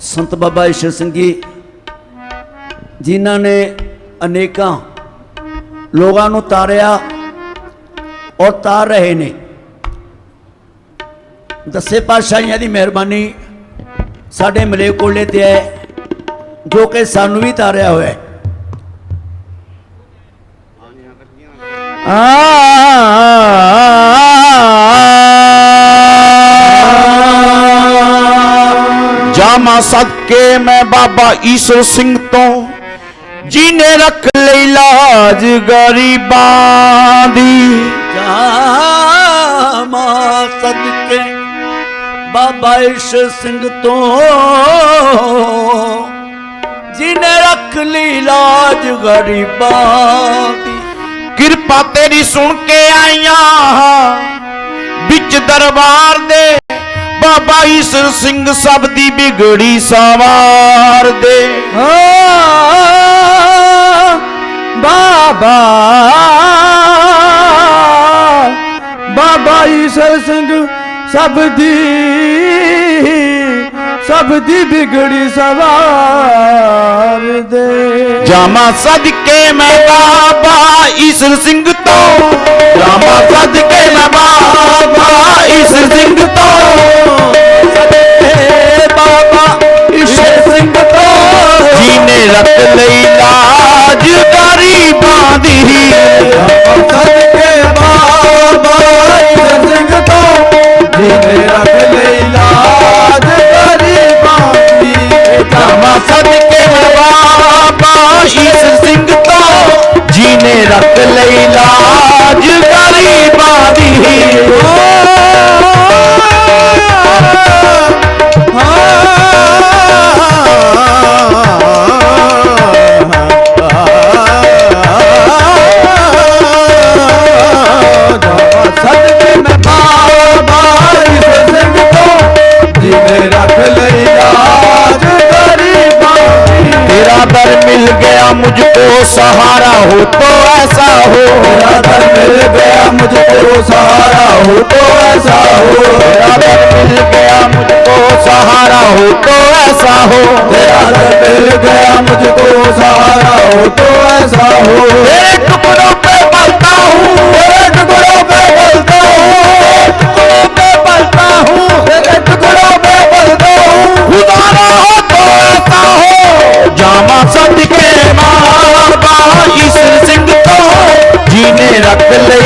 ਸੰਤ ਬਾਬਾ ਈਸ਼ਰ ਸਿੰਘ ਜੀ, ਜਿਨ੍ਹਾਂ ਨੇ ਅਨੇਕਾਂ ਲੋਕਾਂ ਨੂੰ ਤਾਰਿਆ ਔਰ ਤਾਰ ਰਹੇ ਨੇ। ਦਸੇ ਪਾਤਸ਼ਾਹੀਆਂ ਦੀ ਮਿਹਰਬਾਨੀ ਸਾਡੇ ਮਲੇਕੋਲੇ ਤੇ ਹੈ ਜੋ ਕਿ ਸਾਨੂੰ ਵੀ ਤਾਰਿਆ ਹੋਇਆ। ਹੈ ਜਾਮਾ ਸਦਕੇ ਮੈਂ ਬਾਬਾ ਈਸ਼ਰ ਸਿੰਘ ਤੋਂ ਜਿਹਨੇ ਰੱਖ ਲਈ ਲਾਜ ਗਰੀਬਾਂ ਦੀ। ਜਾਮਾ ਸਦਕੇ ਬਾਬਾ ਈਸ਼ਰ ਸਿੰਘ ਤੋਂ ਜਿਨੇ ਰੱਖ ਲਈ ਲਾਜ ਗਰੀਬਾਂ ਦੀ। ਕਿਰਪਾ ਤੇਰੀ ਸੁਣ ਕੇ ਆਈਆਂ ਵਿੱਚ ਦਰਬਾਰ ਦੇ ਬਾਬਾ ਈਸ਼ਰ ਸਿੰਘ ਸਭ ਦੀ ਬਿਗੜੀ ਸਵਾਰ ਦੇ। ਬਾਬਾ। ਬਾਬਾ ਈਸ਼ਰ ਸਿੰਘ ਸਭ ਦੀ ਸਭ ਦੀ ਬਿਗੜੀ ਸਵਾਰ ਦੇ। ਜਾਮਾ ਸਦਕੇ ਮੈਂ ਬਾਬਾ ਈਸ਼ਰ ਸਿੰਘ ਤੋਂ ਜਾਮਾ ਸਦਕੇ ਮੈਂ ਬਾਬਾ ਈਸ਼ਰ ਸਿੰਘ ਤੋਂ ਏ ਬਾਬਾ ਈਸ਼ਰ ਸਿੰਘ ਤੋਂ ਜੀਨੇ ਰੱਖ ਲਈ ਲਾਜ ਗਰੀਬਾਂ ਦੀ ਸਦਕੇ ਬਾਬਾ ਈਸ਼ਰ ਸਿੰਘ ਤੋਂ ਜਿਹਨੇ ਰੱਖ ਲਈ ਲਾਜ ਗਰੀਬਾਂ ਦੀ ਜਾਮਾ ਸਦਕੇ ਬਾਬਾ ਈਸ਼ਰ ਸਿੰਘ ਤੋਂ ਜੀਨੇ ਰੱਖ ਲਈ ਲਾਜ ਗਰੀਬਾਂ ਦੀ गया मुझको सहारा हो तो ऐसा हो तेरा दर मिल गया मुझको सहारा हो तो ऐसा हो तेरा दर मिल गया मुझको सहारा हो तो ऐसा हो तेरा दर मिल गया मुझको सहारा हो तो ऐसा हो तेरे टुकड़ों पे पलता हूँ तेरे टुकड़ों पे the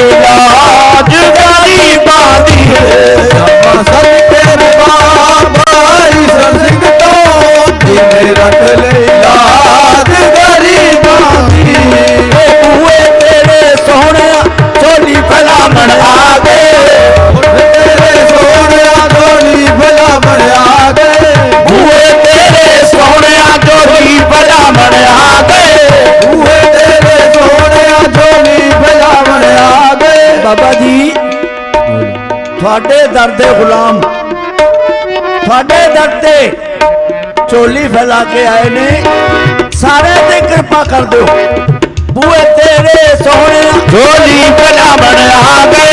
ਤੁਹਾਡੇ ਦਰ ਦੇ ਗੁਲਾਮ, ਤੁਹਾਡੇ ਦਰ ਤੇ ਚੋਲੀ ਫੈਲਾ ਕੇ ਆਏ ਨੇ। ਸਾਰੇ ਤੇ ਕਿਰਪਾ ਕਰ ਦਿਓ। ਬੂਏ ਤੇਰੇ ਸੋਹਣਿਆ ਝੋਲੀ ਬੜਾ ਮੜਿਆ ਗਏ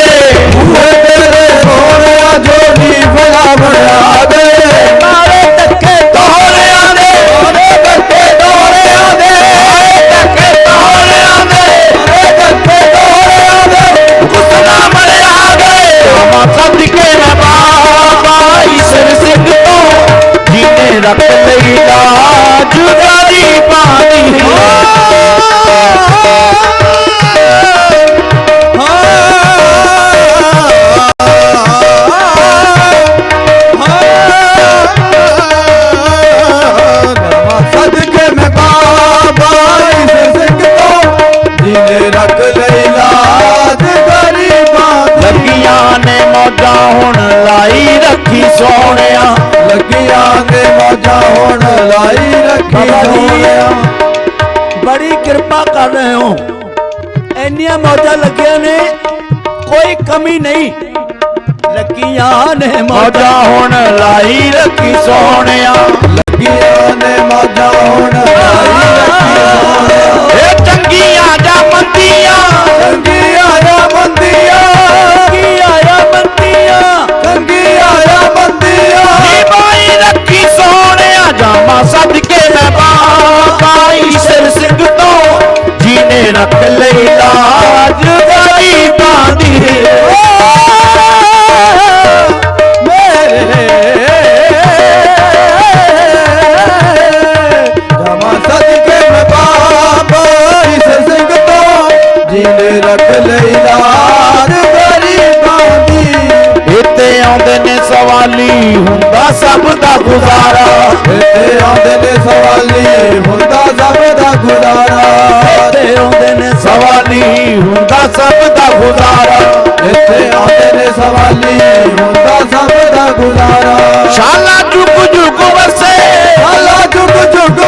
ਰੱਖੀ ਸੋਹਣਿਆ ਲੱਗੀਆਂ ਨੇ ਮੌਜਾਂ ਹੁਣ ਲਾਈ ਰੱਖੀ। ਸੋਹਣਿਆ। ਬੜੀ ਕਿਰਪਾ ਕਰ ਰਹੇ ਹੋ। ਇੰਨੀਆਂ ਮੌਜਾਂ ਲੱਗੀਆਂ ਨੇ ਕੋਈ ਕਮੀ ਨਹੀਂ। ਲੱਗੀਆਂ ਨੇ ਮੌਜਾਂ ਹੁਣ ਲਾਈ ਰੱਖੀ ਸੋਹਣਿਆ। ਲੱਗੀਆਂ ਨੇ ਮੌਜਾਂ ਹੁਣ ਲਾਈ ਰੱਖੀ ਸੋਹਣਿਆ। ਇਹ ਚੰਗੀਆਂ ਜਾਂ ਮੰਦੀਆਂ? ਚੰਗੀ ਜਿਹਨੇ ਰੱਖ ਲਈ ਲਾਰ ਗਰੀਬਾਂ ਦੀ ਇੱਥੇ ਆਉਂਦੇ ਨੇ ਸਵਾਲੀ ਹੁੰਦਾ ਸਭ ਦਾ ਗੁਜ਼ਾਰਾ। ਇੱਥੇ ਆਉਂਦੇ ਨੇ ਸਵਾਲੀ ਹੁੰਦਾ ਸਭ ਦਾ ਗੁਜ਼ਾਰਾ। ਇੱਥੇ ਆਉਂਦੇ ਨੇ ਸਵਾਲੀ ਹੁੰਦਾ ਸਭ ਦਾ ਗੁਜ਼ਾਰਾ। ਇੱਥੇ ਆਉਂਦੇ ਨੇ ਸਵਾਲੀ ਹੁੰਦਾ ਸਭ ਦਾ ਗੁਜ਼ਾਰਾ। ਸ਼ਾਲਾ ਜੁਗ ਜੁਗ ਵਸੇ ਸ਼ਾਲਾ ਜੁਗ ਜੁਗ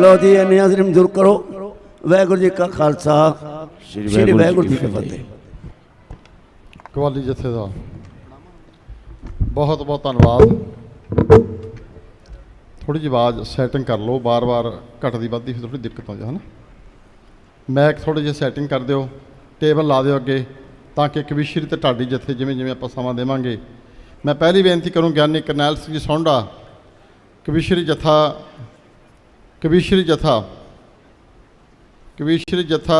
ਲੋ ਜੀ ਇਹ ਨਿਆਜ਼ਰੀ ਮਨਜ਼ੂਰ ਕਰੋ। ਵਾਹਿਗੁਰੂ ਜੀ ਕਾ ਖਾਲਸਾ ਸ੍ਰੀ ਵਾਹਿਗੁਰੂ ਜੀ ਕੀ ਫਤਿਹ। ਕਵਾਲੀ ਜਥੇ ਦਾ ਬਹੁਤ ਬਹੁਤ ਧੰਨਵਾਦ। ਥੋੜੀ ਜਿਹੀ ਆਵਾਜ਼ ਸੈਟਿੰਗ ਕਰ ਲਓ ਬਾਰ-ਬਾਰ ਘਟਦੀ ਵੱਧਦੀ ਫਿਰ ਥੋੜੀ ਦਿੱਕਤ ਆਉਂਦੀ ਹੈ ਨਾ ਮੈਕ ਥੋੜੀ ਜਿਹੀ ਸੈਟਿੰਗ ਕਰ ਦਿਓ ਟੇਬਲ ਲਾ ਦਿਓ ਅੱਗੇ ਤਾਂ ਕਿ ਕਵਿਸ਼ਰੀ ਤੇ ਢਾਡੀ ਜਥੇ ਜਿਵੇਂ ਜਿਵੇਂ ਆਪਾਂ ਸਮਾਂ ਦੇਵਾਂਗੇ। ਮੈਂ ਪਹਿਲੀ ਬੇਨਤੀ ਕਰੂੰ ਗਿਆਨੀ ਕਰਨੈਲ ਸਿੰਘ ਜੀ ਸੌਂਡਾ ਕਵਿਸ਼ਰੀ ਜਥਾ ਕਵਿਸ਼ਰੀ ਜਥਾ ਕਵਿਸ਼ਰੀ ਜਥਾ